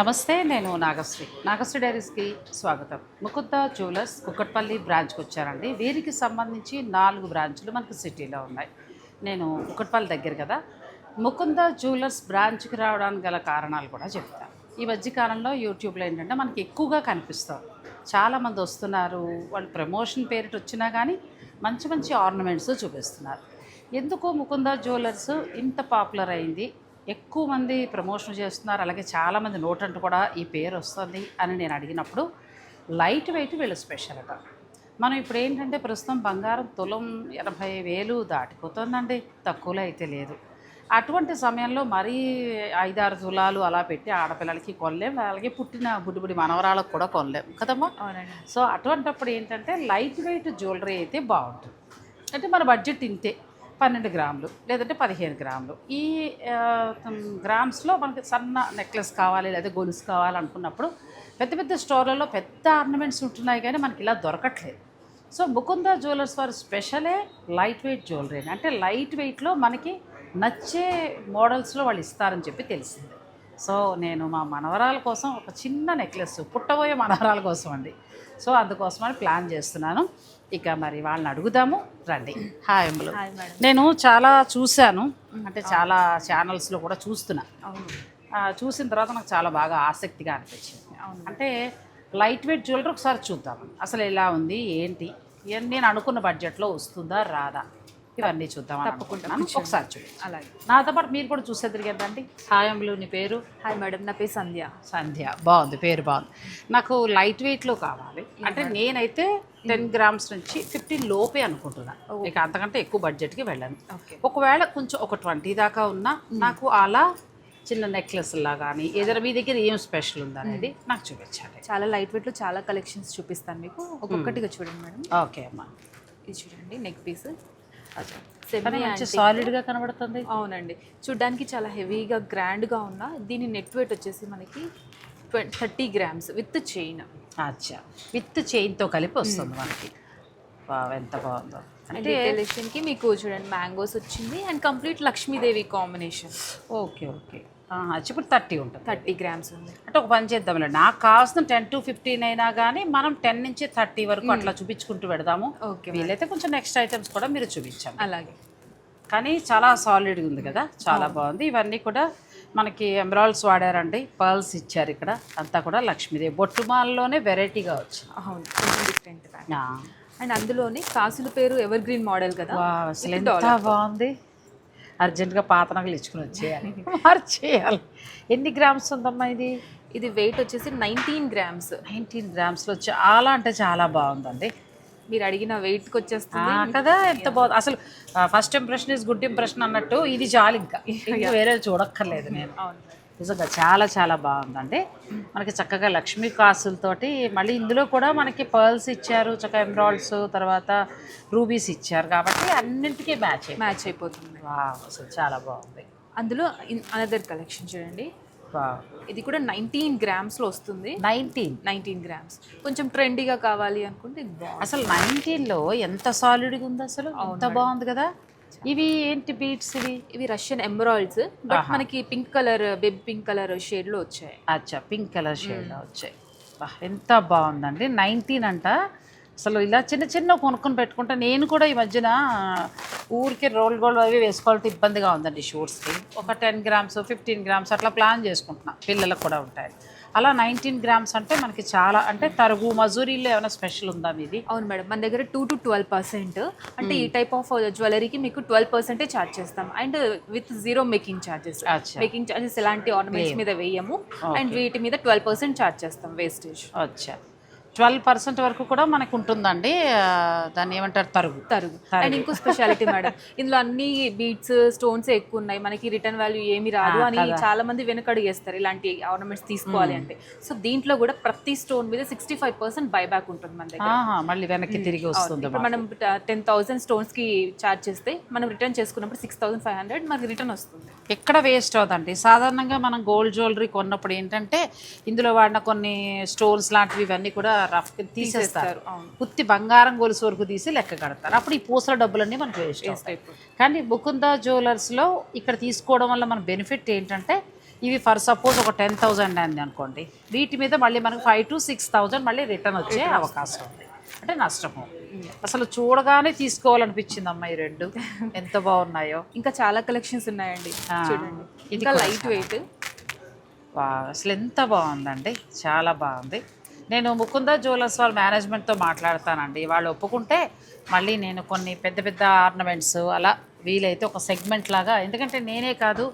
నమస్తే నేను నాగశ్రీ. నాగశ్రీ డైరీస్కి స్వాగతం. ముకుంద జ్యువెలర్స్ కుక్కట్పల్లి బ్రాంచ్కి వచ్చారండి. వీరికి సంబంధించి నాలుగు బ్రాంచ్లు మనకు సిటీలో ఉన్నాయి. నేను కుక్కట్పల్లి దగ్గర కదా. ముకుంద జ్యువెలర్స్ బ్రాంచ్కి రావడానికి గల కారణాలు కూడా చెప్తాను ఈ మధ్యకాలంలో యూట్యూబ్లో ఏంటంటే మనకి ఎక్కువగా కనిపిస్తాం. చాలామంది వస్తున్నారు వాళ్ళు ప్రమోషన్ పేరిట వచ్చినా కానీ మంచి మంచి ఆర్నమెంట్స్ చూపిస్తున్నారు. ఎందుకు ముకుంద జ్యువెలర్స్ ఇంత పాపులర్ అయింది? ఎక్కువ మంది ప్రమోషన్ చేస్తున్నారు. అలాగే చాలామంది నోటంట కూడా ఈ పేరు వస్తుంది అని నేను అడిగినప్పుడు లైట్ వెయిట్ వీళ్ళ స్పెషల్ అట. మనం ఇప్పుడు ఏంటంటే ప్రస్తుతం బంగారం తులం ఎనభై వేలు దాటిపోతుందండి. తక్కువలో అయితే లేదు. అటువంటి సమయంలో మరీ ఐదారు తులాలు అలా పెట్టి ఆడపిల్లలకి కొనలేం. అలాగే పుట్టిన బుడ్డి మనవరాలకు కూడా కొనలేం కదమ్మా? సో అటువంటప్పుడు ఏంటంటే లైట్ వెయిట్ జ్యువెలరీ అయితే బాగుంటుంది. అంటే మన బడ్జెట్ ఇంతే. పన్నెండు గ్రాములు లేదంటే పదిహేను గ్రాములు. ఈ గ్రామ్స్లో మనకి సన్న నెక్లెస్ కావాలి లేదా గొలుసు కావాలి అనుకున్నప్పుడు పెద్ద పెద్ద స్టోర్లలో పెద్ద ఆర్నమెంట్స్ ఉంటున్నాయి కానీ మనకి ఇలా దొరకట్లేదు. సో ముకుంద జ్యువెలర్స్ వారు స్పెషలే లైట్ వెయిట్ జ్యువెలరీ అంటే లైట్ వెయిట్లో మనకి నచ్చే మోడల్స్లో వాళ్ళు ఇస్తారని చెప్పి తెలిసింది. సో నేను మా మనవరాల కోసం ఒక చిన్న నెక్లెస్ పుట్టబోయే మనవరాల కోసం అండి. సో అందుకోసమని ప్లాన్ చేస్తున్నాను. ఇక మరి వాళ్ళని అడుగుదాము రండి. హాయ్ అమ్ములు నేను చాలా చూశాను అంటే చాలా ఛానల్స్లో కూడా చూస్తున్నా. చూసిన తర్వాత నాకు చాలా బాగా ఆసక్తిగా అనిపించింది. అంటే లైట్ వెయిట్ జ్యువెలరీ ఒకసారి చూద్దాం. అసలు ఎలా ఉంది ఏంటి? నేను అనుకున్న బడ్జెట్లో వస్తుందా రాదా? ఇవన్నీ చూద్దాం తప్పకుండా ఒకసారి చూడండి అలాగే. నాతో పాటు మీరు కూడా చూసేద్దరు కదండి హాయంలో నీ పేరు? హాయ్ మేడం నా పేరు సంధ్య. సంధ్య. బాగుంది పేరు బాగుంది. నాకు లైట్ వెయిట్లో కావాలి. అంటే నేనైతే టెన్ గ్రామ్స్ నుంచి ఫిఫ్టీన్ లోపే అనుకుంటున్నా. ఇక అంతకంటే ఎక్కువ బడ్జెట్కి వెళ్ళాను. ఒకవేళ కొంచెం ఒక ట్వంటీ దాకా ఉన్నా నాకు అలా చిన్న నెక్లెస్ లా కానీ ఏదైనా మీ దగ్గర ఏం స్పెషల్ ఉందనేది నాకు చూపించాలి. చాలా లైట్ వెయిట్లో చాలా కలెక్షన్స్ చూపిస్తాను మీకు. ఒక్కొక్కటిగా చూడండి మేడం. ఓకే అమ్మా. ఇది చూడండి నెక్ పీస్. మంచి సాలిడ్గా కనబడుతుంది. అవునండి. చూడ్డానికి చాలా హెవీగా గ్రాండ్గా ఉన్న దీని నెట్ వెయిట్ వచ్చేసి మనకి థర్టీ గ్రామ్స్ విత్ చైన్. అచ్చా. విత్ చైన్తో కలిపి వస్తుంది మనకి. ఎంత బాగుందో. అంటే మీకు చూడండి మ్యాంగోస్ వచ్చింది and complete Lakshmidevi combination. Okay okay. ఇప్పుడు థర్టీ ఉంటుంది. థర్టీ గ్రామ్స్ ఉంది. అంటే ఒక పని చేద్దాంలే నాకు కావాల్సిన టెన్ టు ఫిఫ్టీన్ అయినా కానీ మనం టెన్ నుంచి థర్టీ వరకు అట్లా చూపించుకుంటూ పెడదాము. ఓకే వీలైతే కొంచెం నెక్స్ట్ ఐటమ్స్ కూడా మీరు చూపించండి. అలాగే. కానీ చాలా సాలిడ్గా ఉంది కదా చాలా బాగుంది. ఇవన్నీ కూడా మనకి ఎమరాల్డ్స్ వాడారండి పర్ల్స్ ఇచ్చారు ఇక్కడ. అంతా కూడా లక్ష్మీదేవి. బొట్టుమాల్లోనే వెరైటీగా వచ్చింది. అవును కొంచెం డిఫరెంట్. అండ్ అందులోని కాసుల పేరు ఎవర్ గ్రీన్ మోడల్ కదా. వావ్, అసలు ఎంత బాగుంది. అర్జెంటుగా పాత నగలు ఇచ్చుకుని వచ్చేయాలి. మార్చేయాలి. ఎన్ని గ్రామ్స్ ఉందమ్మా ఇది? ఇది వెయిట్ వచ్చేసి నైన్టీన్ గ్రామ్స్ నైన్టీన్ గ్రామ్స్లో చాలా అంటే చాలా బాగుందండి. మీరు అడిగిన వెయిట్కి వచ్చేస్తుంది. కదా ఎంత బాగుంది అసలు first impression is good impression అన్నట్టు ఇది చాలు ఇంకా. ఇంకా వేరే చూడక్కర్లేదు నేను. అవును. నిజంగా చాలా చాలా బాగుందండి. మనకి చక్కగా లక్ష్మీ కాసులతోటి మళ్ళీ ఇందులో కూడా మనకి పర్ల్స్ ఇచ్చారు చక్కగా ఎమరాల్డ్స్ తర్వాత రూబీస్ ఇచ్చారు కాబట్టి అన్నింటికీ మ్యాచ్ మ్యాచ్ అయిపోతుంది. వావ్, అసలు చాలా బాగుంది. అందులో అనదర్ కలెక్షన్ చూడండి. ఇది కూడా నైన్టీన్ గ్రామ్స్లో వస్తుంది. నైన్టీన్? Nineteen grams. కొంచెం ట్రెండీగా కావాలి అనుకుంటే అసలు నైన్టీన్లో ఎంత సాలిడ్గా ఉంది అసలు? ఎంత బాగుంది కదా? ఇవి ఏంటి బీట్స్ ఇవి? ఇవి రష్యన్ ఎమరాల్డ్స్ బట్ మనకి pink colour baby pink colour షేడ్లో వచ్చాయి. అచ్చా పింక్ కలర్ షేడ్లో వచ్చాయి. బా, ఎంత బాగుందండి. నైన్టీన్ అంట. అసలు ఇలా చిన్న చిన్న కొనుక్కొని పెట్టుకుంటే నేను కూడా ఈ మధ్యన ఊరికి రోల్ గోల్డ్ అవి వేసుకోవాలంటే ఇబ్బందిగా ఉందండి షూట్స్కి ఒక టెన్ గ్రామ్స్ ఫిఫ్టీన్ గ్రామ్స్ అట్లా ప్లాన్ చేసుకుంటున్నా. పిల్లలకు కూడా ఉంటాయి. అలా నైన్టీన్ గ్రామ్స్ అంటే మనకి చాలా అంటే తరుగు మజూరీలో ఏమైనా స్పెషల్ ఉందా మీది? అవును మేడం మన దగ్గర టూ టు ట్వెల్వ్ పర్సెంట్ అంటే ఈ టైప్ ఆఫ్ జ్యువెలరీకి మీకు ట్వెల్వ్ పర్సెంటే ఛార్జ్ చేస్తాం. And with zero making charges making charges ఎలాంటి ఆర్నమెంట్స్ మీద వేయము. అండ్ వీటి మీద ట్వెల్వ్ పర్సెంట్ ఛార్జ్ చేస్తాం వేస్టేజ్ అచ్చా. ట్వెల్వ్ పర్సెంట్ వరకు కూడా మనకు ఉంటుందండి దాన్ని ఏమంటారు తరుగు. తరుగు. అండ్ ఇంకో స్పెషాలిటీ మేడం ఇందులో అన్ని బీట్స్ స్టోన్స్ ఎక్కువ ఉన్నాయి. మనకి రిటర్న్ వాల్యూ ఏమి రాదు అని చాలా మంది వెనకడుగేస్తారు ఇలాంటి ఆర్నమెంట్స్ తీసుకోవాలి అంటే. సో దీంట్లో కూడా ప్రతి స్టోన్ మీద సిక్స్టీ ఫైవ్ పర్సెంట్ బైబ్యాక్ ఉంటుంది మన దగ్గర. మళ్ళీ వెనక్కి తిరిగి వస్తుంది మనం టెన్ థౌసండ్ స్టోన్స్కి చార్జ్ చేస్తే మనం రిటర్న్ చేసుకున్నప్పుడు సిక్స్ థౌసండ్ ఫైవ్ హండ్రెడ్ మనకి రిటర్న్ వస్తుంది. ఎక్కడ వేస్ట్ అవుతుందండి సాధారణంగా మనం గోల్డ్ జ్యువెలరీ కొన్నప్పుడు ఏంటంటే ఇందులో వాడిన కొన్ని స్టోన్స్ లాంటివి ఇవన్నీ కూడా రఫ్ తీసేస్తారు. పుత్తి బంగారం గొలుసు వరకు తీసి లెక్క కడతారు. అప్పుడు ఈ పూసల డబ్బులన్నీ మనకు వేస్ట్. కానీ ముకుంద జ్యువెలర్స్లో ఇక్కడ తీసుకోవడం వల్ల మన బెనిఫిట్ ఏంటంటే ఇవి ఫర్ సపోజ్ ఒక టెన్ థౌజండ్ అయింది అనుకోండి. వీటి మీద మళ్ళీ మనకు ఫైవ్ టు సిక్స్ థౌజండ్ మళ్ళీ రిటర్న్ వచ్చే అవకాశం ఉంది. అంటే నష్టము. అసలు చూడగానే తీసుకోవాలనిపించింది అమ్మ ఈ రెండు. ఎంత బాగున్నాయో. ఇంకా చాలా కలెక్షన్స్ ఉన్నాయండి. చూడండి. ఇంకా లైట్ వెయిట్. వా అసలు ఎంత బాగుందండి. చాలా బాగుంది. నేను ముకుంద జ్యువెలర్స్ వాళ్ళ మేనేజ్మెంట్తో మాట్లాడతానండి. వాళ్ళు ఒప్పుకుంటే మళ్ళీ నేను కొన్ని పెద్ద పెద్ద ఆర్నమెంట్స్ అలా వీలైతే ఒక సెగ్మెంట్ లాగా ఎందుకంటే నేనే కాదు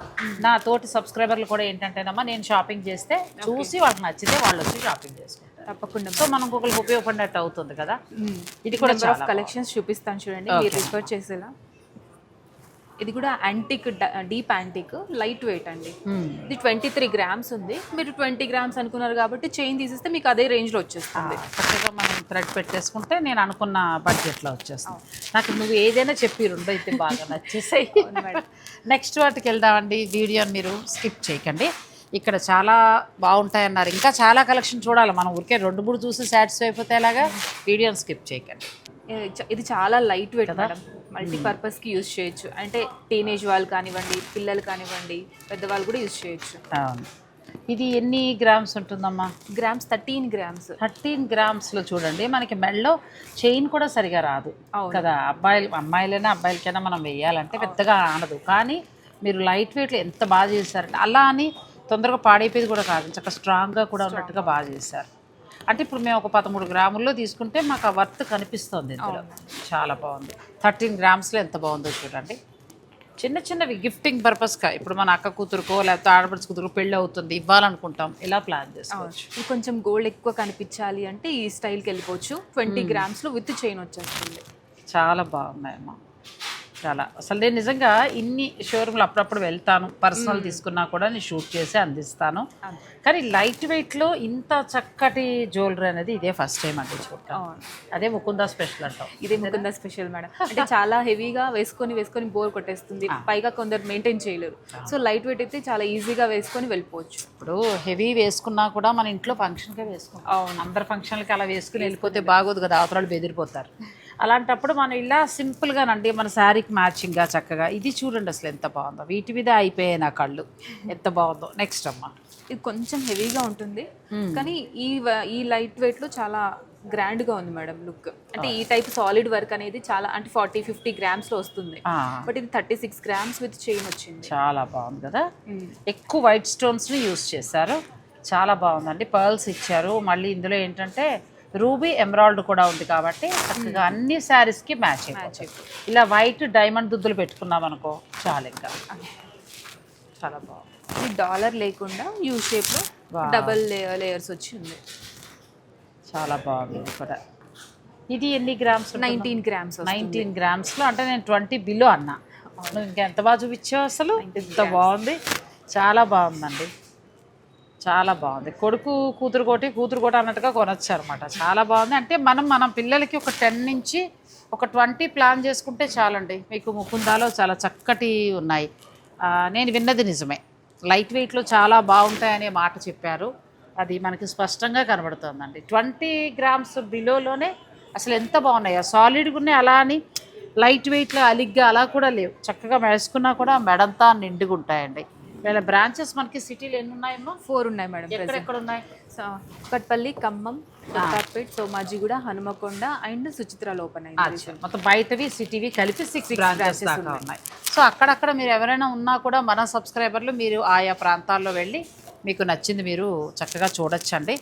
నా తోటి సబ్స్క్రైబర్లు కూడా ఏంటంటేనమ్మా నేను షాపింగ్ చేస్తే చూసి వాళ్ళకి నచ్చితే వాళ్ళు వచ్చి షాపింగ్ చేసుకుంటారు. తప్పకుండా. సో మనం ఒకరికి ఉపయోగపడినట్టు అవుతుంది కదా? ఇది కూడా కలెక్షన్స్ చూపిస్తాను చూడండి. మీరు రిఫర్ చేసేలా. ఇది కూడా antique deep antique light weight అండి. మ్మ్. ఇది ట్వంటీ త్రీ గ్రామ్స్ ఉంది. మీరు ట్వంటీ గ్రామ్స్ అనుకున్నారు కాబట్టి చైన్ తీసేస్తే మీకు అదే రేంజ్లో వచ్చేస్తుంది. చక్కగా మనం థ్రెడ్ పెట్టేసుకుంటే నేను అనుకున్న బడ్జెట్లో వచ్చేస్తాను నాకు నువ్వు ఏదైనా చెప్పి రెండు అయితే బాగా నచ్చేసాయి. నెక్స్ట్ వాటికి వెళ్దామండి. వీడియోని మీరు స్కిప్ చేయకండి. ఇక్కడ చాలా బాగుంటాయి అన్నారు ఇంకా చాలా కలెక్షన్ చూడాలి. మనం ఊరికే రెండు మూడు చూసి సాటిస్ఫై అయిపోతే ఎలాగా? వీడియోని స్కిప్ చేయకండి. ఇది చాలా లైట్ వెయిట్ మేడం. మల్టీపర్పస్కి యూజ్ చేయొచ్చు. అంటే టీనేజ్ వాళ్ళు కానివ్వండి పిల్లలు కానివ్వండి పెద్దవాళ్ళు కూడా యూజ్ చేయొచ్చు. అవును. ఇది ఎన్ని గ్రామ్స్ ఉంటుందమ్మా? Grams thirteen grams. థర్టీన్ గ్రామ్స్లో చూడండి. మనకి మెడలో చైన్ కూడా సరిగా రాదు. కదా. అబ్బాయిలు అమ్మాయిలైనా అబ్బాయిలకైనా మనం వేయాలంటే పెద్దగా ఆనదు. కానీ మీరు లైట్ వెయిట్లో ఎంత బాగా చేశారంటే అలా అని తొందరగా పాడైపోయేది కూడా కాదు. చక్కగా స్ట్రాంగ్గా కూడా ఉన్నట్టుగా బాగా చేశారు. అంటే ఇప్పుడు మేము ఒక పదమూడు గ్రాముల్లో తీసుకుంటే మాకు ఆ వర్త్ కనిపిస్తుంది ఇందులో. చాలా బాగుంది. థర్టీన్ గ్రామ్స్లో ఎంత బాగుందో చూడండి. చిన్న చిన్నవి గిఫ్టింగ్ పర్పస్గా ఇప్పుడు మన అక్క కూతురుకో లేకపోతే ఆడపడుచు కూతురు పెళ్ళి అవుతుంది ఇవ్వాలనుకుంటాం. ఇలా ప్లాన్ చేసుకోవచ్చు. కొంచెం గోల్డ్ ఎక్కువ కనిపించాలి అంటే ఈ స్టైల్కి వెళ్ళిపోవచ్చు. ట్వంటీ గ్రామ్స్లో విత్ చైన్ వచ్చేస్తుంది. చాలా బాగున్నాయమ్మా. చాలా. అసలు నేను నిజంగా ఇన్ని షోరూమ్లు అప్పుడప్పుడు వెళ్తాను. పర్సనల్ తీసుకున్నా కూడా నేను షూట్ చేసి అందిస్తాను. కానీ లైట్ వెయిట్లో ఇంత చక్కటి జ్యువెలరీ అనేది ఇదే ఫస్ట్ టైం అండి. అదే ముకుందా స్పెషల్ అంటాం ఇదే ముకుంద స్పెషల్ మేడం. అంటే చాలా హెవీగా వేసుకొని వేసుకొని బోర్ కొట్టేస్తుంది. పైగా కొందరు మెయింటైన్ చేయలేరు. సో లైట్ వెయిట్ అయితే చాలా ఈజీగా వేసుకొని వెళ్ళిపోవచ్చు. ఇప్పుడు హెవీ వేసుకున్నా కూడా మన ఇంట్లో ఫంక్షన్కే వేసుకుంటాం. అందరు ఫంక్షన్లకి అలా వేసుకుని వెళ్ళిపోతే బాగోదు కదా అవతరాలు బెదిరిపోతారు. అలాంటప్పుడు మనం ఇలా సింపుల్గానండి మన శారీకి మ్యాచింగ్గా చక్కగా. ఇది చూడండి అసలు ఎంత బాగుందో. వీటి మీద అయిపోయాయి నా కళ్ళు. ఎంత బాగుందో. నెక్స్ట్ అమ్మా. ఇది కొంచెం హెవీగా ఉంటుంది. కానీ ఈ ఈ లైట్ వెయిట్లో చాలా గ్రాండ్గా ఉంది మేడం లుక్. అంటే ఈ టైప్ సాలిడ్ వర్క్ అనేది చాలా అంటే ఫార్టీ ఫిఫ్టీ గ్రామ్స్లో వస్తుంది బట్ ఇది thirty six grams with chain వచ్చింది. చాలా బాగుంది కదా. ఎక్కువ వైట్ స్టోన్స్ని యూస్ చేశారు. చాలా బాగుందండి. పర్ల్స్ ఇచ్చారు. మళ్ళీ ఇందులో ఏంటంటే రూబీ ఎమరాల్డ్ కూడా ఉంది కాబట్టి చక్కగా అన్ని శారీస్కి మ్యాచ్ అయిపోతాయి. ఇలా వైట్ డైమండ్ దుద్దులు పెట్టుకున్నాం అనుకో చాలు ఇంకా. చాలా బాగుంది. డాలర్ లేకుండా యూ షేప్లో Wow. డబల్ లేయర్స్ వచ్చి ఉంది. చాలా బాగుంది ఇది కూడా. ఇది ఎన్ని గ్రామ్స్ నైన్టీన్ గ్రామ్స్ నైన్టీన్ గ్రామ్స్లో అంటే నేను ట్వంటీ బిలో అన్నా. నువ్వు ఇంకా ఎంత బాగా చూపించావు అసలు? ఎంత బాగుంది. చాలా బాగుందండి. చాలా బాగుంది. కొడుకు కూతురు కోటి కూతురు కోటి అన్నట్టుగా కొనొచ్చు అనమాట చాలా బాగుంది. అంటే మనం మన పిల్లలకి ఒక టెన్ నుంచి ఒక ట్వంటీ ప్లాన్ చేసుకుంటే చాలండి. మీకు ముకుందాలో చాలా చక్కటి ఉన్నాయి. నేను విన్నది నిజమే. లైట్ వెయిట్లో చాలా బాగుంటాయనే మాట చెప్పారు. అది మనకి స్పష్టంగా కనబడుతుందండి. ట్వంటీ గ్రామ్స్ బిలోలోనే అసలు ఎంత బాగున్నాయో? సాలిడ్గా ఉన్నాయి అలా అని లైట్ వెయిట్లో అలిగ్గా అలా కూడా లేవు. చక్కగా మెడుసుకున్నా కూడా మెడంతా నిండుగా ఉంటాయండి వీళ్ళ బ్రాంచెస్ మనకి సిటీలో ఎన్ని ఉన్నాయమ్మా ఫోర్ ఉన్నాయి మేడం ఎక్కడెక్కడ ఉన్నాయి? కట్పల్లి ఖమ్మం కొత్తపేట్ సోమాజిగూడ హనుమకొండ అండ్ సుచిత్రాలో ఓపెన్ అయింది. మొత్తం బయటవి సిటీవి కలిపి సిక్స్ బ్రాంచెస్ ఉన్నాయి. సో అక్కడక్కడ మీరు ఎవరైనా ఉన్నా కూడా మన సబ్స్క్రైబర్లు మీరు ఆయా ప్రాంతాల్లో వెళ్ళి మీకు నచ్చింది మీరు చక్కగా చూడొచ్చండి.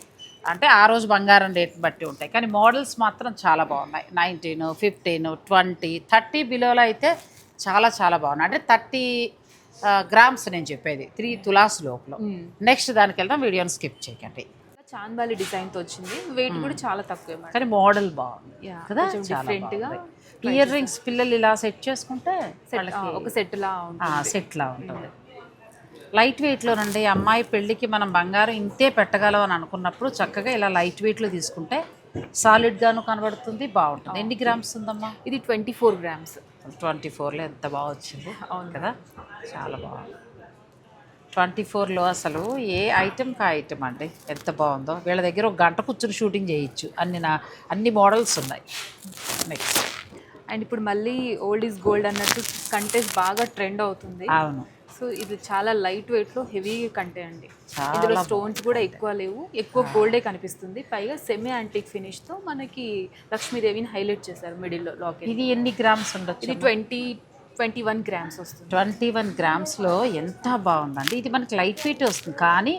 అంటే ఆ రోజు బంగారం రేట్ బట్టి ఉంటాయి. కానీ మోడల్స్ మాత్రం చాలా బాగున్నాయి. నైన్టీన్ ఫిఫ్టీన్ ట్వంటీ థర్టీ బిలోలో అయితే చాలా చాలా బాగున్నాయి. అంటే థర్టీ గ్రామ్స్ నేను చెప్పేది. త్రీ తులాస్ లోపల. నెక్స్ట్ దానికి వెళ్దాం వీడియోని స్కిప్ చేయకండి. చాందాలి డిజైన్తో వచ్చింది. వెయిట్ కూడా చాలా తక్కువే కానీ మోడల్ బాగుంది. కదా? different గా ఇయర్ రింగ్స్ పిల్లలు ఇలా సెట్ చేసుకుంటే ఒక సెట్ లా ఉంటుంది. సెట్ లా ఉంటుంది. లైట్ వెయిట్లోనండి అమ్మాయి పెళ్ళికి మనం బంగారం ఇంతే పెట్టగలం అని అనుకున్నప్పుడు చక్కగా ఇలా లైట్ వెయిట్లో తీసుకుంటే సాలిడ్గాను కనబడుతుంది బాగుంటుంది. ఎన్ని గ్రామ్స్ ఉందమ్మా? ఇది ట్వంటీ ఫోర్ గ్రామ్స్ ట్వంటీ ఫోర్లో ఎంత బాగా వచ్చింది అవును. కదా? చాలా బాగుంది ట్వంటీ ఫోర్లో అసలు ఏ ఐటెంకి ఆ ఐటెం అండి? ఎంత బాగుందో? వీళ్ళ దగ్గర ఒక గంట కూర్చుని షూటింగ్ చేయొచ్చు. అన్ని నా అన్ని మోడల్స్ ఉన్నాయి. నెక్స్ట్ అండ్ ఇప్పుడు మళ్ళీ ఓల్డ్ ఈజ్ గోల్డ్ అన్నట్టు కంటెస్ట్ బాగా ట్రెండ్ అవుతుంది. అవును. సో ఇది చాలా లైట్ వెయిట్లో హెవీ కంటే అండి. ఇందులో స్టోన్స్ కూడా ఎక్కువ లేవు. ఎక్కువ గోల్డే కనిపిస్తుంది. పైగా సెమీ యాంటిక్ ఫినిష్తో మనకి లక్ష్మీదేవిని హైలైట్ చేశారు మిడిల్లో లాకెట్ ఇది ఎన్ని గ్రామ్స్ ఉండొచ్చు? ఇది ట్వంటీ ట్వంటీ వన్ గ్రామ్స్ వస్తుంది. ట్వంటీ వన్ గ్రామ్స్లో ఎంత బాగుందండి. ఇది మనకి లైట్ వెయిట్ వస్తుంది. కానీ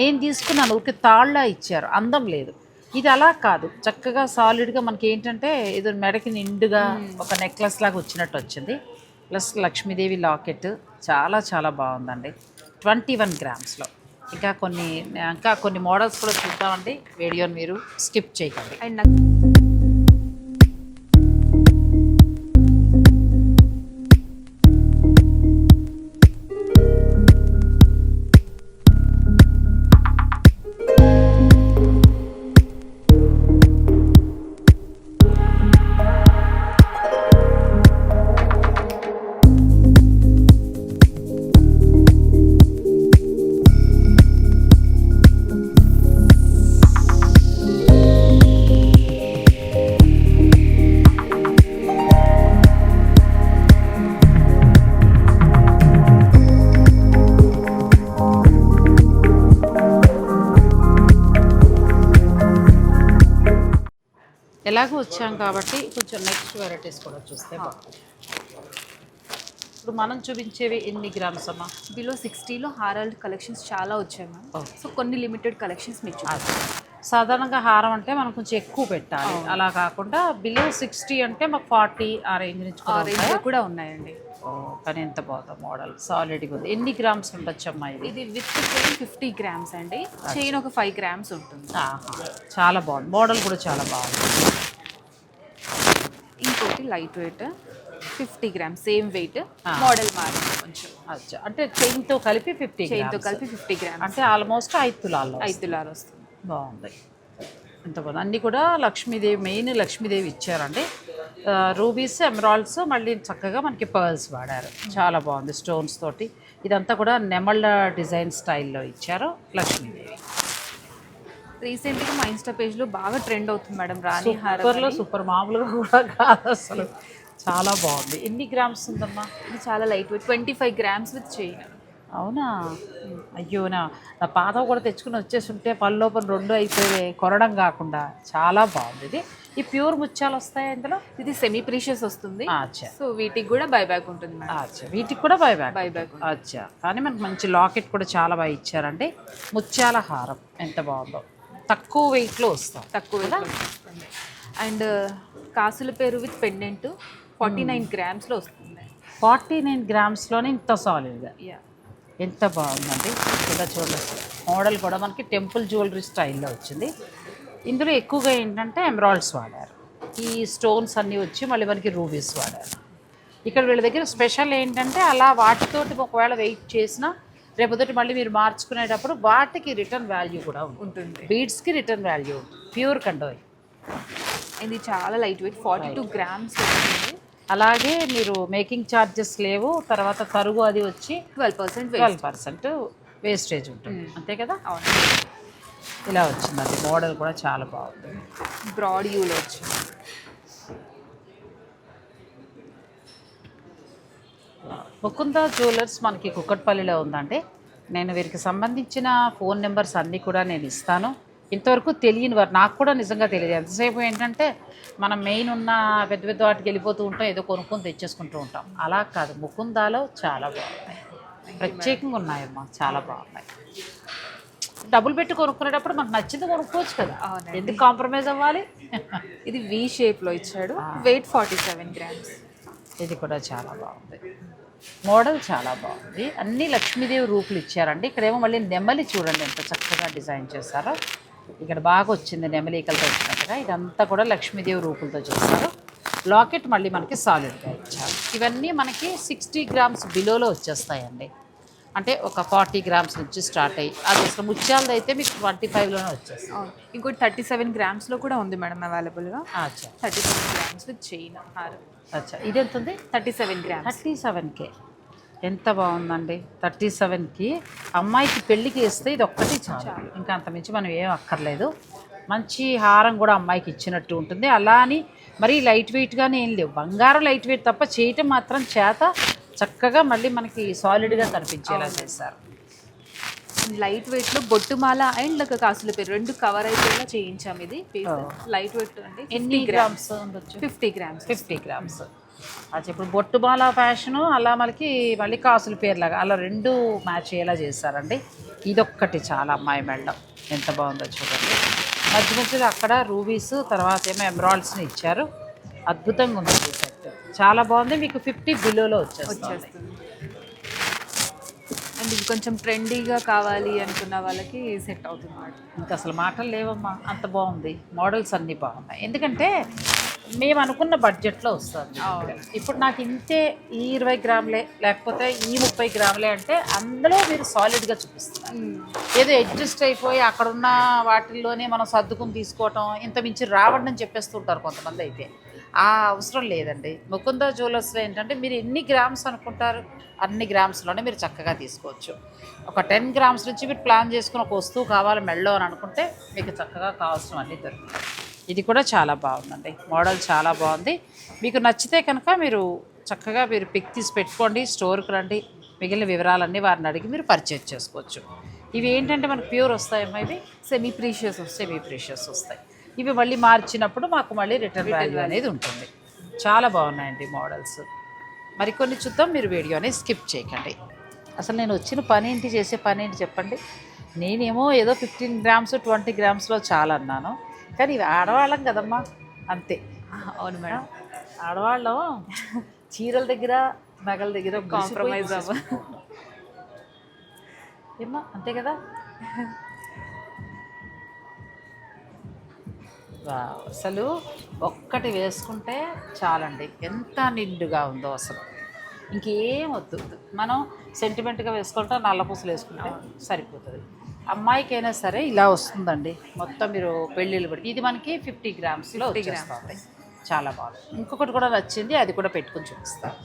నేను తీసుకున్నాను. ఊరికి తాళ్ళ ఇచ్చారు. అందం లేదు. ఇది అలా కాదు. చక్కగా సాలిడ్గా మనకి ఏంటంటే ఇది మెడకి నిండుగా ఒక నెక్లెస్ లాగా వచ్చినట్టు వచ్చింది. Plus Lakshmidevi locket. చాలా చాలా బాగుందండి. ట్వంటీ వన్ గ్రామ్స్లో. ఇంకా కొన్ని ఇంకా కొన్ని మోడల్స్ కూడా చూద్దామండి. వీడియోని మీరు స్కిప్ చేయకండి. అండ్ నాకు ఎలాగో వచ్చాం కాబట్టి కొంచెం నెక్స్ట్ వెరైటీస్ కూడా చూస్తే ఇప్పుడు మనం చూపించేవి ఎన్ని గ్రామ్స్ అమ్మా? బిలో సిక్స్టీలో హారాల్డ్ కలెక్షన్స్ చాలా వచ్చాయి మ్యామ్. సో కొన్ని లిమిటెడ్ కలెక్షన్స్ మీకు సాధారణంగా హారం అంటే మనం కొంచెం ఎక్కువ పెట్టాలి. అలా కాకుండా బిలో సిక్స్టీ అంటే మాకు ఫార్టీ ఆ రేంజ్ నుంచి ఆ కూడా రేంజ్? కూడా ఉన్నాయండి. కానీ ఎంత బాగుందో మోడల్. సాలిడ్గా ఉంది. ఎన్ని గ్రామ్స్ ఉండొచ్చు అమ్మా ఇది? ఇది విత్ చైన్ ఫిఫ్టీ గ్రామ్స్ అండి. చైన్ ఒక ఫైవ్ గ్రామ్స్ ఉంటుంది. చాలా బాగుంది. మోడల్ కూడా చాలా బాగుంది. ఇంకోటి light weight fifty grams same weight. Model మారింది కొంచెం అచ్చా. అంటే చైన్తో కలిపి ఫిఫ్టీ చైన్తో కలిపి ఫిఫ్టీ గ్రామ్స్. అంటే ఆల్మోస్ట్ ఐదు తులాల్లో ఐదు తులాలు వస్తుంది. బాగుంది. ఎంత బాగుంది. అన్నీ కూడా లక్ష్మీదేవి మెయిన్ లక్ష్మీదేవి ఇచ్చారండి. రూబీస్ ఎమరాల్డ్స్ మళ్ళీ చక్కగా మనకి పర్ల్స్ వాడారు. చాలా బాగుంది స్టోన్స్ తోటి. ఇదంతా కూడా నెమళ్ళ డిజైన్ స్టైల్లో ఇచ్చారు లక్ష్మీదేవి. రీసెంట్గా మా ఇన్స్టా పేజ్లో బాగా ట్రెండ్ అవుతుంది మేడం రాణి హారం సూపర్లో అని. సూపర్ మామూలుగా కూడా కాదు అసలు. చాలా బాగుంది. ఎన్ని గ్రామ్స్ ఉందమ్మా? ఇది చాలా light weight. Twenty five grams with chain. అవునా? అయ్యో నా పాత కూడా తెచ్చుకుని వచ్చేసి ఉంటే పళ్ళోపల రెండు అయిపోయి కొనడం కాకుండా చాలా బాగుంది ఇది. ఈ ప్యూర్ ముత్యాలు వస్తాయి ఇందులో? ఇది సెమీ ప్రీషియస్ వస్తుంది. సో వీటికి కూడా బైబ్యాక్ ఉంటుంది అచ్చా వీటికి కూడా బై బ్యాక్ బైబ్యాక్ అచ్చా. కానీ మనకి మంచి లాకెట్ కూడా చాలా బాగా ఇచ్చారండి. ముత్యాల హారం ఎంత బాగుందో. తక్కువ వెయిట్లో వస్తాం. తక్కువ అండ్ కాసుల పేరు విత్ పెండెంట్ ఫార్టీ నైన్ గ్రామ్స్లో వస్తుంది. ఫార్టీ నైన్ గ్రామ్స్లోనే ఇంత సాలిడ్గా ఎంత బాగుందండి. కూడా చూడండి. మోడల్ కూడా మనకి టెంపుల్ జ్యువెలరీ స్టైల్లో వచ్చింది. ఇందులో ఎక్కువగా ఏంటంటే ఎమరాల్డ్స్ వాడారు. ఈ స్టోన్స్ అన్నీ వచ్చి మళ్ళీ మనకి రూబీస్ వాడారు. ఇక్కడ వీళ్ళ దగ్గర స్పెషల్ ఏంటంటే అలా వాటితోటి ఒకవేళ వెయిట్ చేసినా రేపొద్దుటి మళ్ళీ మీరు మార్చుకునేటప్పుడు వాటికి రిటర్న్ వాల్యూ కూడా ఉంటుంది. బీడ్స్కి రిటర్న్ వాల్యూ ప్యూర్ కండోయ్. ఇది చాలా light weight forty two grams అలాగే మీరు మేకింగ్ ఛార్జెస్ లేవు తర్వాత తరుగు అది వచ్చి twelve percent twelve percent wastage ఉంటుంది. అంతే కదా? అవును. ఇలా వచ్చింది అది మోడల్ కూడా చాలా బాగుంది. బ్రాడ్ యూలో వచ్చింది. ముకుంద జ్యువెలర్స్ మనకి కుక్కట్పల్లిలో ఉందండి. నేను వీరికి సంబంధించిన ఫోన్ నెంబర్స్ అన్నీ కూడా నేను ఇస్తాను. ఇంతవరకు తెలియని వారు నాకు కూడా నిజంగా తెలియదు. ఎంతసేపు ఏంటంటే మనం మెయిన్ ఉన్న పెద్ద పెద్ద వాటికి వెళ్ళిపోతూ ఉంటాం ఏదో కొనుక్కొని తెచ్చేసుకుంటూ ఉంటాం. అలా కాదు ముకుందాలో చాలా బాగున్నాయి. ప్రత్యేకంగా ఉన్నాయమ్మా చాలా బాగున్నాయి. డబ్బులు పెట్టి కొనుక్కునేటప్పుడు మనకు నచ్చింది కొనుక్కోవచ్చు కదా. ఎందుకు కాంప్రమైజ్ అవ్వాలి? ఇది వి షేప్లో ఇచ్చాడు. వెయిట్ ఫార్టీ సెవెన్ గ్రామ్స్ ఇది కూడా చాలా బాగుంది. మోడల్ చాలా బాగుంది. అన్ని లక్ష్మీదేవి రూపులు ఇచ్చారండి. ఇక్కడేమో మళ్ళీ నెమలి చూడండి ఎంత చక్కగా డిజైన్ చేశారో. ఇక్కడ బాగా వచ్చింది నెమలికలతో వచ్చినట్టుగా. ఇదంతా కూడా లక్ష్మీదేవి రూపులతో చేస్తారు లాకెట్ మళ్ళీ మనకి సాలిడ్గా ఇచ్చారు. ఇవన్నీ మనకి సిక్స్టీ గ్రామ్స్ బిలోలో వచ్చేస్తాయండి. అంటే ఒక ఫార్టీ గ్రామ్స్ నుంచి స్టార్ట్ అయ్యి అది అసలు ముత్యాలది అయితే మీకు ట్వంటీ ఫైవ్లోనే వచ్చేస్తాయి. అవును. ఇంకోటి థర్టీ సెవెన్ గ్రామ్స్లో కూడా ఉంది మేడం అవైలబుల్గా. Thirty seven grams with chain హారం అచ్చా ఇది ఎంత ఉంది థర్టీ సెవెన్ గ్రామ్స్. థర్టీ సెవెన్కే. ఎంత బాగుందండి థర్టీ సెవెన్కి. అమ్మాయికి పెళ్ళికి ఇస్తే ఇది ఒక్కటి చాలు. ఇంకా అంత మించి మనం ఏం అక్కర్లేదు. మంచి హారం కూడా అమ్మాయికి ఇచ్చినట్టు ఉంటుంది. అలా అని మరీ లైట్ వెయిట్గానే ఏం లేవు. బంగారం లైట్ వెయిట్ తప్ప చేయటం మాత్రం చేత చక్కగా మళ్ళీ మనకి సాలిడ్గా కనిపించేలా చేశారు. లైట్ వెయిట్లో బొట్టుమాల అండ్ కాసుల పేరు రెండు కవర్ అయిపోయేలా చేయించాం ఇది లైట్ వెయిట్ అంటే ఎన్ని గ్రామ్స్. ఉండొచ్చు? Fifty grams. Fifty grams. అది ఇప్పుడు బొట్టుబాల ఫ్యాషను అలా మనకి మళ్ళీ కాసుల పేర్లాగా అలా రెండు మ్యాచ్ అయ్యేలా చేశారండి ఇదొక్కటి చాలా అమ్మాయి మెళ్ళం. ఎంత బాగుందో చూడండి. మధ్య మధ్యలో అక్కడ రూబీస్ తర్వాత ఏమో ఎమరాల్డ్స్ని ఇచ్చారు. అద్భుతంగా ఉంది సెట్. చాలా బాగుంది. మీకు ఫిఫ్టీ బిలోలో వచ్చేస్తుంది. అండ్ ఇది కొంచెం ట్రెండీగా కావాలి అనుకున్న వాళ్ళకి సెట్ అవుతుంది ఇంకా అసలు మాటలు లేవమ్మా. అంత బాగుంది. మోడల్స్ అన్నీ బాగున్నాయి. ఎందుకంటే మేము అనుకున్న బడ్జెట్లో వస్తుంది ఇప్పుడు నాకు ఇంతే ఈ ఇరవై గ్రాములే లేకపోతే ఈ ముప్పై గ్రాములే అంటే అందులో మీరు సాలిడ్గా చూపిస్తున్నారు. ఏదో అడ్జస్ట్ అయిపోయి అక్కడ ఉన్న వాటిల్లోనే మనం సర్దుకుని తీసుకోవటం ఇంత మించి రావడం అని చెప్పేస్తుంటారు కొంతమంది అయితే. ఆ అవసరం లేదండి. ముకుంద జ్యువెలర్స్లో ఏంటంటే మీరు ఎన్ని గ్రామ్స్ అనుకుంటారు? అన్ని గ్రామ్స్లోనే మీరు చక్కగా తీసుకోవచ్చు. ఒక టెన్ గ్రామ్స్ నుంచి మీరు ప్లాన్ చేసుకుని ఒక వస్తువు కావాలి మెళ్ళో అని అనుకుంటే మీకు చక్కగా కావాల్సిన అన్నీ దొరుకుతాయి. ఇది కూడా చాలా బాగుందండి. మోడల్ చాలా బాగుంది. మీకు నచ్చితే కనుక మీరు చక్కగా మీరు పిక్ తీసి పెట్టుకోండి స్టోర్కి రండి. మిగిలిన వివరాలన్నీ వారిని అడిగి మీరు పర్చేజ్ చేసుకోవచ్చు. ఇవి ఏంటంటే మనకు ప్యూర్ వస్తాయమ్మా ఇవి? సెమీ ప్రీషియస్ సెమీ ప్రీషియస్ వస్తాయి. ఇవి మళ్ళీ మార్చినప్పుడు మాకు మళ్ళీ రిటర్న్ వాల్యూ అనేది ఉంటుంది. చాలా బాగున్నాయండి మోడల్స్. మరికొన్ని చూద్దాం మీరు వీడియోని స్కిప్ చేయకండి. అసలు నేను వచ్చిన పని ఏంటి చేసే పని ఏంటి చెప్పండి. నేనేమో ఏదో ఫిఫ్టీన్ గ్రామ్స్ ట్వంటీ గ్రామ్స్లో చాలా అన్నాను. కానీ ఇవి ఆడవాళ్ళం కదమ్మా అంతే. అవును మేడం. ఆడవాళ్ళం చీరల దగ్గర నగల దగ్గర Compromise అవ్వ. అంతే కదా? అసలు ఒక్కటి వేసుకుంటే చాలండి. ఎంత నిండుగా ఉందో అసలు. ఇంకేం వద్దు. మనం సెంటిమెంట్గా వేసుకుంటే నల్ల పూసలు వేసుకుంటే సరిపోతుంది. అమ్మాయికైనా సరే ఇలా వస్తుందండి. మొత్తం మీరు పెళ్ళిళ్ళు పడి ఇది మనకి ఫిఫ్టీ గ్రామ్స్లో వచ్చేస్తుంది. చాలా బాగుంది. ఇంకొకటి కూడా నచ్చింది. అది కూడా పెట్టుకుని చూపిస్తాను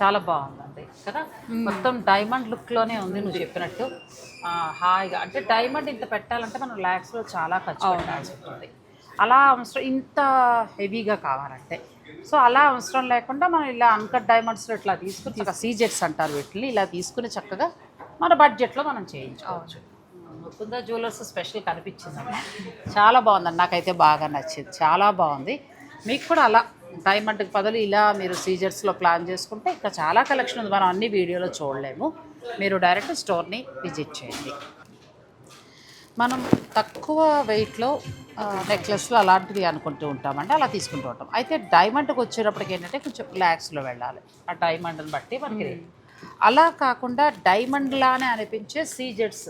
చాలా బాగుందండి కదా? మొత్తం డైమండ్ లుక్లోనే ఉంది నువ్వు చెప్పినట్టు. హాయిగా. అంటే డైమండ్ ఇంత పెట్టాలంటే మనం ల్యాక్స్లో చాలా ఖర్చు పెట్టాల్సి ఉంటుంది. అలా అవసరం ఇంత హెవీగా కావాలంటే. సో అలా అవసరం లేకుండా మనం ఇలా అన్కట్ డైమండ్స్లో ఇట్లా తీసుకుని సీజెట్స్ అంటారు వీటిని ఇలా తీసుకుని చక్కగా మన బడ్జెట్లో మనం చేయించుకోవచ్చు. ముకుంద జ్యువెలర్స్ స్పెషల్ కనిపించింది చాలా బాగుందండి. నాకైతే బాగా నచ్చింది. చాలా బాగుంది. మీకు కూడా అలా డైమండ్కి బదులు ఇలా మీరు సీజర్స్లో ప్లాన్ చేసుకుంటే ఇంకా చాలా కలెక్షన్ ఉంది. మనం అన్ని వీడియోలో చూడలేము. మీరు డైరెక్ట్ స్టోర్ని విజిట్ చేయండి. మనం తక్కువ వెయిట్లో నెక్లెస్లు అలాంటివి అనుకుంటూ ఉంటామండి. అలా తీసుకుంటూ ఉంటాం. అయితే డైమండ్కి వచ్చేటప్పటికి ఏంటంటే కొంచెం రిలాక్స్లో వెళ్ళాలి. ఆ డైమండ్ని బట్టి మనకి అలా కాకుండా డైమండ్ లానే అనిపించే సీజెట్స్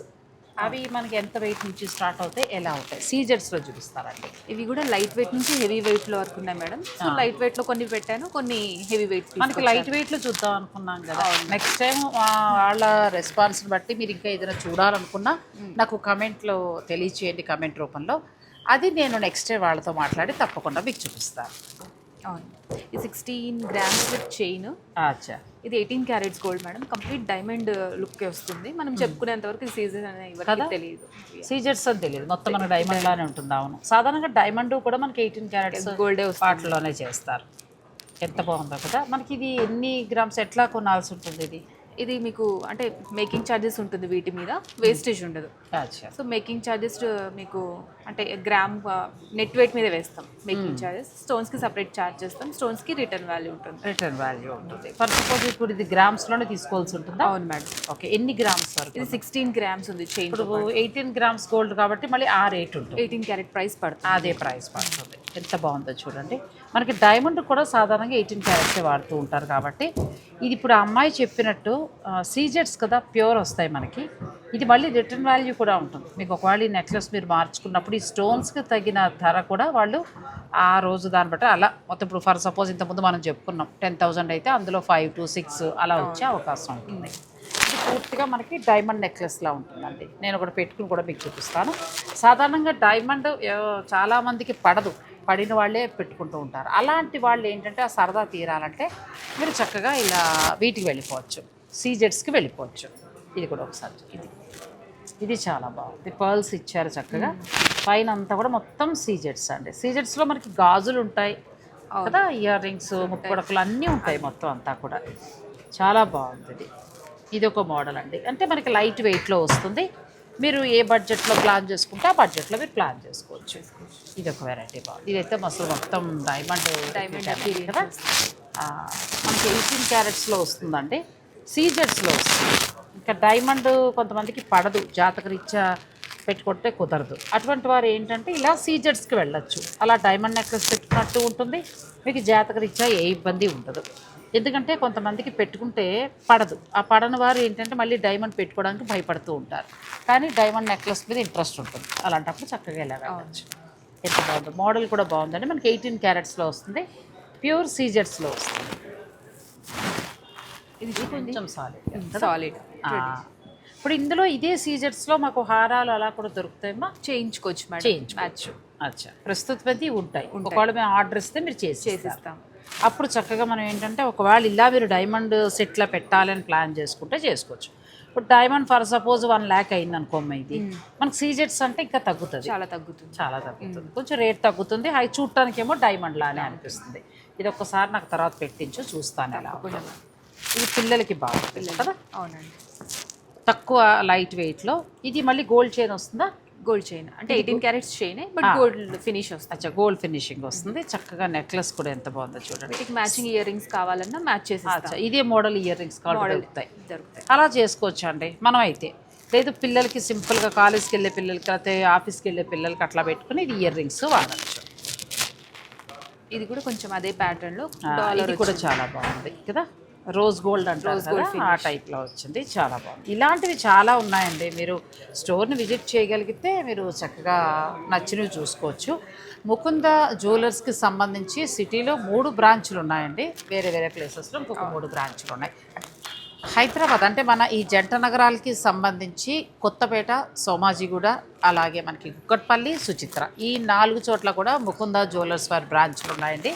అవి మనకి ఎంత వెయిట్ నుంచి స్టార్ట్ అవుతాయి ఎలా అవుతాయి? సీజెట్స్లో చూపిస్తారండి. ఇవి కూడా లైట్ వెయిట్ నుంచి హెవీ వెయిట్లో వరకు ఉన్నాయి మేడం. సో లైట్ వెయిట్లో కొన్ని పెట్టాను కొన్ని హెవీ వెయిట్ మనకి లైట్ వెయిట్లో చూద్దాం అనుకున్నాం కదా. నెక్స్ట్ టైం వాళ్ళ రెస్పాన్స్ని బట్టి మీరు ఇంకా ఏదైనా చూడాలనుకున్నా నాకు కమెంట్లో తెలియచేయండి కమెంట్ రూపంలో. అది నేను నెక్స్ట్ డే వాళ్ళతో మాట్లాడి తప్పకుండా మీకు చూపిస్తాను. అవును ఇది సిక్స్టీన్ గ్రామ్స్ విత్ చైన్ ఇది eighteen carats gold madam complete diamond look వస్తుంది. మనం చెప్పుకునేంత వరకు సీజన్ అనేది తెలియదు సీజర్స్ అని తెలియదు మొత్తం మనకి డైమండ్ లానే ఉంటుంది. అవును. సాధారణంగా డైమండ్ కూడా మనకి ఎయిటీన్ క్యారెట్స్ గోల్డే వాటిలోనే చేస్తారు. ఎంత బాగుందో కదా. మనకి ఇది ఎన్ని గ్రామ్స్ ఎట్లా కొనాల్సి ఉంటుంది ఇది? ఇది మీకు అంటే మేకింగ్ ఛార్జెస్ ఉంటుంది వీటి మీద వేస్టేజ్ ఉండదు. సో మేకింగ్ ఛార్జెస్ మీకు అంటే గ్రామ్ నెట్ వెయిట్ మీద వేస్తాం మేకింగ్ ఛార్జెస్ స్టోన్స్కి సపరేట్ ఛార్జ్ చేస్తాం స్టోన్స్కి రిటర్న్ వాల్యూ ఉంటుంది. రిటర్న్ వాల్యూ ఉంటుంది. ఫర్ సపోజ్ ఇప్పుడు ఇది గ్రామ్స్లోనే తీసుకోవాల్సి ఉంటుందా? అవును మేడం. ఓకే ఎన్ని గ్రామ్స్ వరకు ఇది సిక్స్టీన్ గ్రామ్స్ ఉంది ఇప్పుడు ఎయిటీన్ గ్రామ్స్ గోల్డ్ కాబట్టి మళ్ళీ ఆ రేట్ ఉంటుంది. ఎయిటీన్ క్యారెట్ ప్రైస్ పడుతుంది. అదే ప్రైస్ పడుతుంది. ఎంత బాగుందో చూడండి. మనకి డైమండ్ కూడా సాధారణంగా ఎయిటీన్ క్యారెట్సే వాడుతూ ఉంటారు కాబట్టి ఇది ఇప్పుడు ఆ అమ్మాయి చెప్పినట్టు సీజెట్స్ కదా ప్యూర్ వస్తాయి మనకి. ఇది మళ్ళీ రిటర్న్ వాల్యూ కూడా ఉంటుంది. మీకు ఒకవేళ ఈ నెక్లెస్ మీరు మార్చుకున్నప్పుడు ఈ స్టోన్స్కి తగిన ధర కూడా వాళ్ళు ఆ రోజు దాన్ని బట్టి అలా మొత్తం ఇప్పుడు ఫర్ సపోజ్ ఇంతకుముందు మనం చెప్పుకున్నాం టెన్ థౌజండ్ అయితే అందులో ఫైవ్ టు సిక్స్ అలా వచ్చే అవకాశం ఉంటుంది. ఇది పూర్తిగా మనకి డైమండ్ నెక్లెస్లా ఉంటుందండి. నేను ఒకటి పెట్టుకుని కూడా మీకు చూపిస్తాను. సాధారణంగా డైమండ్ చాలామందికి పడదు. పడిన వాళ్ళే పెట్టుకుంటూ ఉంటారు. అలాంటి వాళ్ళు ఏంటంటే ఆ సరదా తీరాలంటే మీరు చక్కగా ఇలా వీటికి వెళ్ళిపోవచ్చు. సీజెట్స్కి వెళ్ళిపోవచ్చు. ఇది కూడా ఒకసారి ఇది. ఇది చాలా బాగుంది. పర్ల్స్ ఇచ్చారు చక్కగా. పైన అంతా కూడా మొత్తం సీజెట్స్ అండి. సీజెట్స్లో మనకి గాజులు ఉంటాయి కదా ఇయర్ రింగ్స్ ముప్పడకులు అన్నీ ఉంటాయి మొత్తం అంతా కూడా. చాలా బాగుంది ఇది. ఇది ఒక మోడల్ అండి. అంటే మనకి లైట్ వెయిట్లో వస్తుంది. మీరు ఏ బడ్జెట్లో ప్లాన్ చేసుకుంటే ఆ బడ్జెట్లో మీరు ప్లాన్ చేసుకోవచ్చు. ఇది ఒక వెరైటీ బాగుంది. ఇదైతే మసలు మొత్తం డైమండ్ డైమండ్ కదా? మనకి ఎయిటీన్ క్యారెట్స్లో వస్తుందండి. సీజెట్స్లో వస్తుంది. ఇంకా డైమండ్ కొంతమందికి పడదు. జాతక రీత్యా పెట్టుకుంటే కుదరదు. అటువంటి వారు ఏంటంటే ఇలా సీజెట్స్కి వెళ్ళొచ్చు. అలా డైమండ్ నెక్లెస్ పెట్టుకున్నట్టు ఉంటుంది. మీకు జాతక రీత్యా ఏ ఇబ్బంది ఉండదు. ఎందుకంటే కొంతమందికి పెట్టుకుంటే పడదు. ఆ పడని వారు ఏంటంటే మళ్ళీ డైమండ్ పెట్టుకోవడానికి భయపడుతూ ఉంటారు. కానీ డైమండ్ నెక్లెస్ మీద ఇంట్రెస్ట్ ఉంటుంది. అలాంటప్పుడు చక్కగా ఇలా వెళ్ళచ్చు. ఎంత బాగుంది. మోడల్ కూడా బాగుందండి. మనకి ఎయిటీన్ క్యారెట్స్లో వస్తుంది. ప్యూర్ సీజెట్స్లో వస్తుంది. ఇది కొంచెం సాలిడ్ సాలిడ్ ఇప్పుడు ఇందులో ఇదే సీజర్స్లో మాకు హారాలు అలా కూడా దొరుకుతాయమ్మా? చేయించుకోవచ్చు మేడం. చేయించుకోవచ్చు. అచ్చా. ప్రస్తుతం ఉంటాయి. ఒకవేళ మేము ఆర్డర్ ఇస్తే మీరు చేసి చేసిస్తాం. అప్పుడు చక్కగా మనం ఏంటంటే ఒకవేళ ఇలా మీరు డైమండ్ సెట్లో పెట్టాలని ప్లాన్ చేసుకుంటే చేసుకోవచ్చు. ఇప్పుడు diamond for suppose one lakh అయింది అనుకోమ్మ ఇది. మనకు సీజెట్స్ అంటే ఇంకా తగ్గుతుంది. చాలా తగ్గుతుంది. చాలా తగ్గుతుంది. కొంచెం రేట్ తగ్గుతుంది. అవి చూడటానికి ఏమో డైమండ్ లానే అనిపిస్తుంది. ఇది ఒక్కసారి నాకు తర్వాత పెట్టించు చూస్తాను ఎలా. ఇది పిల్లలకి బాగుంటుంది కదా? అవునండి. తక్కువ లైట్ వెయిట్లో ఇది మళ్ళీ గోల్డ్ చైన్ వస్తుందా? Gold chain. అంటే eighteen carats chain but gold finish వస్తుంది. అచ్చా గోల్డ్ ఫినిషింగ్ వస్తుంది. చక్కగా నెక్లెస్ కూడా ఎంత బాగుందో చూడండి. వీటికి మ్యాచింగ్ ఇయర్ రింగ్స్ కావాలన్నా మ్యాచ్ చేసి ఇదే మోడల్ ఇయర్ రింగ్స్ కావాలి దొరుకుతాయి. దొరుకుతాయి. అలా చేసుకోవచ్చు అండి మనం అయితే లేదు పిల్లలకి సింపుల్గా కాలేజ్కి వెళ్ళే పిల్లలకి లేకపోతే ఆఫీస్కి వెళ్ళే పిల్లలకి అట్లా పెట్టుకుని ఇది ఇయర్ రింగ్స్ వాడచ్చు. ఇది కూడా కొంచెం అదే ప్యాటర్న్లో ఆ, ఇది కూడా చాలా బాగుంది కదా? రోజ్ గోల్డ్ అంటారు కదా ఆ టైప్లో వచ్చింది చాలా బాగుంది. ఇలాంటివి చాలా ఉన్నాయండి మీరు స్టోర్ని విజిట్ చేయగలిగితే మీరు చక్కగా నచ్చినవి చూసుకోవచ్చు. ముకుంద జ్యువెలర్స్కి సంబంధించి సిటీలో మూడు బ్రాంచులు ఉన్నాయండి వేరే వేరే ప్లేసెస్లో ఇంకొక మూడు బ్రాంచులు ఉన్నాయి. హైదరాబాద్ అంటే మన ఈ జంట నగరాలకి సంబంధించి కొత్తపేట సోమాజిగూడ అలాగే మనకి కుక్కట్పల్లి సుచిత్ర ఈ నాలుగు చోట్ల కూడా ముకుంద జ్యువెలర్స్ వారి బ్రాంచ్లు ఉన్నాయండి.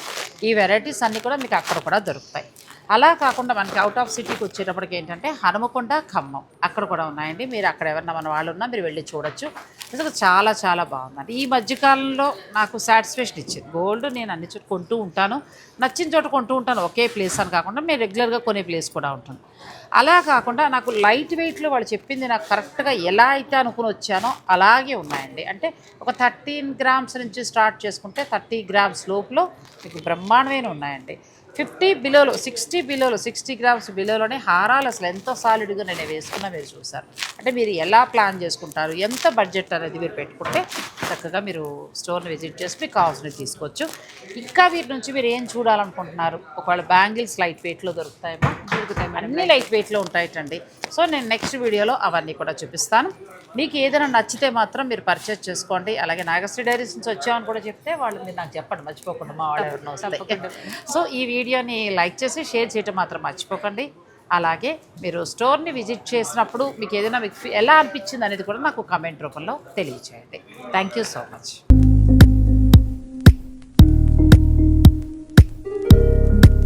ఈ వెరైటీస్ అన్నీ కూడా మీకు అక్కడ కూడా దొరుకుతాయి. అలా కాకుండా మనకి అవుట్ ఆఫ్ సిటీకి వచ్చేటప్పటికి ఏంటంటే హనుమకొండ ఖమ్మం. అక్కడ కూడా ఉన్నాయండి. మీరు అక్కడ ఎవరన్నా మన వాళ్ళు ఉన్నా మీరు వెళ్ళి చూడొచ్చు. నిజంగా చాలా చాలా బాగుందండి. ఈ మధ్యకాలంలో నాకు సాటిస్ఫాక్షన్ ఇచ్చింది. గోల్డ్ నేను అన్ని చోట్ల కొంటూ ఉంటాను. నచ్చిన చోట కొంటూ ఉంటాను. ఒకే ప్లేస్ అని కాకుండా మేము రెగ్యులర్గా కొనే ప్లేస్ కూడా ఉంటుంది అలా కాకుండా నాకు లైట్ వెయిట్లో వాళ్ళు చెప్పింది నాకు కరెక్ట్గా ఎలా అయితే అనుకుని వచ్చానో అలాగే ఉన్నాయండి. అంటే ఒక థర్టీన్ గ్రామ్స్ నుంచి స్టార్ట్ చేసుకుంటే థర్టీ గ్రామ్స్ లోపల మీకు బ్రహ్మాండమైన ఉన్నాయండి. ఫిఫ్టీ బిలోలో సిక్స్టీ బిలోలో సిక్స్టీ గ్రామ్స్ బిలోలోనే హారాలు అసలు ఎంతో సాలిడ్గా నేను వేసుకున్నా మీరు చూసారు. అంటే మీరు ఎలా ప్లాన్ చేసుకుంటారు ఎంత బడ్జెట్ అనేది మీరు పెట్టుకుంటే చక్కగా మీరు స్టోర్ని విజిట్ చేసి మీకు కావాల్సినవి తీసుకోవచ్చు. ఇంకా వీటి నుంచి మీరు ఏం చూడాలనుకుంటున్నారు? ఒకవేళ బ్యాంగిల్స్ లైట్ వెయిట్లో దొరుకుతాయేమో దొరుకుతాయి అన్ని లైట్ వెయిట్లో ఉంటాయటండి. సో నేను నెక్స్ట్ వీడియోలో అవన్నీ కూడా చూపిస్తాను. మీకు ఏదైనా నచ్చితే మాత్రం మీరు పర్చేస్ చేసుకోండి. అలాగే నాగశ్రీ డైరీస్ నుంచి వచ్చామని కూడా చెప్తే వాళ్ళు మీరు నాకు చెప్పండి మర్చిపోకుండా మా వాళ్ళు ఎవరినో వస్తే. సో ఈ వీడియోని లైక్ చేసి షేర్ చేయటం మాత్రం మర్చిపోకండి. అలాగే మీరు స్టోర్ని విజిట్ చేసినప్పుడు మీకు ఏదైనా మీకు ఎలా అనిపించింది అనేది కూడా నాకు కమెంట్ రూపంలో తెలియచేయండి. Thank you so much